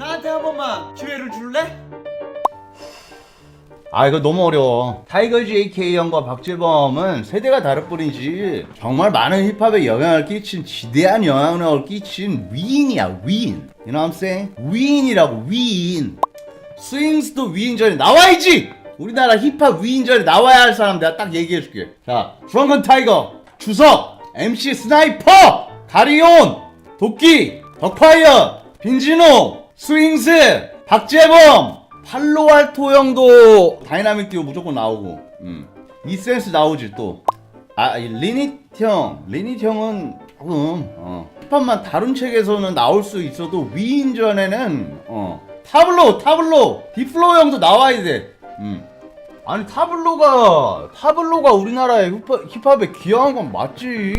나한테 한 번만 기회를 줄래? 아 이거 너무 어려워. 타이거 JK 형과 박재범은 세대가 다를 뿐이지. 정말 많은 힙합에 영향을 끼친 지대한 영향력을 끼친 위인이야 위인. You know what I'm saying? 위인이라고 위인. 스윙스도 위인전에 나와야지! 우리나라 힙합 위인전에 나와야 할 사람 내가 딱 얘기해줄게. 자 드렁건 타이거 주석 MC 스나이퍼 가리온 도끼 덕파이어 빈지노 스윙스 박재범 팔로알토 형도 다이나믹 듀오 무조건 나오고 음. 이센스 나오지 또아 리닛 형 리닛 형은 조금 어. 힙합만 다룬 책에서는 나올 수 있어도 위인전에는 어. 타블로 타블로 디플로 형도 나와야 돼 음. 아니 타블로가 타블로가 우리나라의 힙합, 힙합에 기여한 건 맞지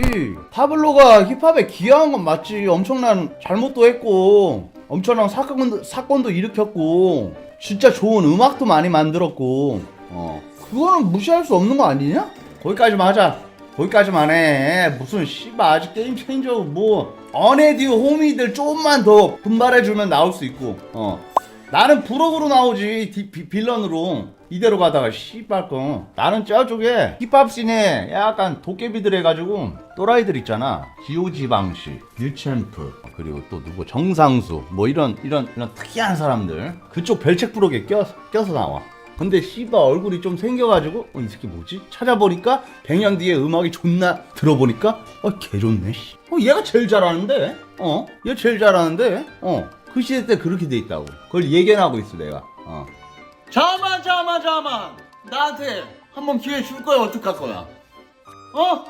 타블로가 힙합에 기여한 건 맞지 엄청난 잘못도 했고 엄청난 사건도, 사건도 일으켰고 진짜 좋은 음악도 많이 만들었고 어. 그거는 무시할 수 없는 거 아니냐? 거기까지만 하자. 거기까지만 해. 무슨 씨발 아직 게임 체인저 뭐 어네디오 호미들 조금만 더 분발해주면 나올 수 있고 어 나는 부록으로 나오지 디- 비- 빌런으로. 이대로 가다가 씨발 거. 나는 저쪽에 힙합 씬에 약간 도깨비들 해가지고 또라이들 있잖아. 지오지 방씨 뉴챔프 그리고 또 누구 정상수 뭐 이런 이런 이런 특이한 사람들. 그쪽 별책 부록에 껴서 껴서 나와. 근데 씨발 얼굴이 좀 생겨가지고 어, 이 새끼 뭐지? 찾아보니까 100년 뒤에 음악이 존나 들어보니까 어 개 좋네 씨. 어 얘가 제일 잘하는데? 어 얘 제일 잘하는데? 어 그 시대 때 그렇게 돼 있다고. 그걸 예견하고 있어 내가. 어. 잠만 잠만 잠만. 나한테 한 번 기회 줄 거야. 어떡할 거야? 어?